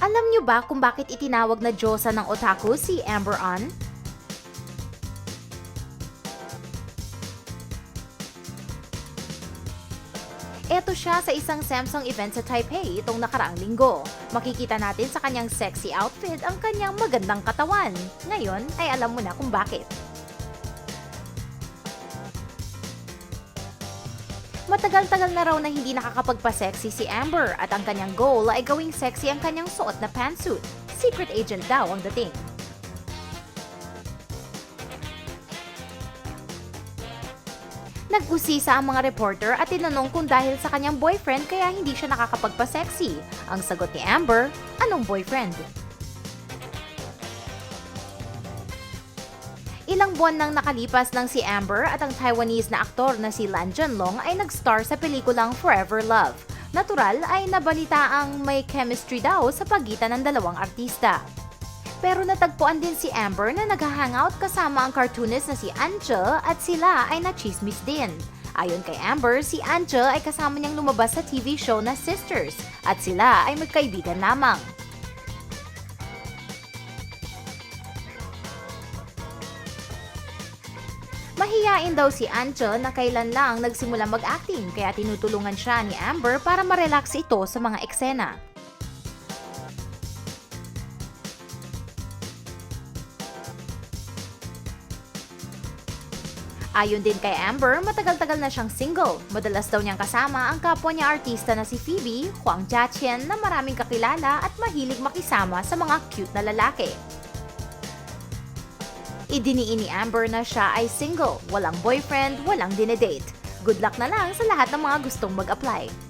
Alam niyo ba kung bakit itinawag na Diyosa ng otaku si Amber Ann? Eto siya sa isang Samsung event sa Taipei itong nakaraang linggo. Makikita natin sa kanyang sexy outfit ang kanyang magandang katawan. Ngayon ay alam mo na kung bakit. Matagal-tagal na raw na hindi nakakapagpa-sexy si Amber at ang kanyang goal ay gawing sexy ang kanyang suot na pantsuit. Secret agent daw ang dating. Nag-usisa ang mga reporter at tinanong kung dahil sa kanyang boyfriend kaya hindi siya nakakapagpa-sexy. Ang sagot ni Amber, anong boyfriend? Ilang buwan nang nakalipas ng si Amber at ang Taiwanese na aktor na si Lan Jianlong ay nag-star sa pelikulang Forever Love. Natural ay nabalita ang may chemistry daw sa pagitan ng dalawang artista. Pero natagpuan din si Amber na nag-hangout kasama ang cartoonist na si Angel at sila ay nachismis din. Ayon kay Amber, si Angel ay kasama niyang lumabas sa TV show na Sisters at sila ay magkaibigan lamang. Mahiyain daw si Angel na kailan lang nagsimula mag-acting kaya tinutulungan siya ni Amber para ma-relax ito sa mga eksena. Ayon din kay Amber, matagal-tagal na siyang single. Madalas daw niyang kasama ang kapwa niya artista na si Phoebe, Huang Jiaqian na maraming kakilala at mahilig makisama sa mga cute na lalaki. Idiniin ni Amber na siya ay single, walang boyfriend, walang dinedate. Good luck na lang sa lahat ng mga gustong mag-apply.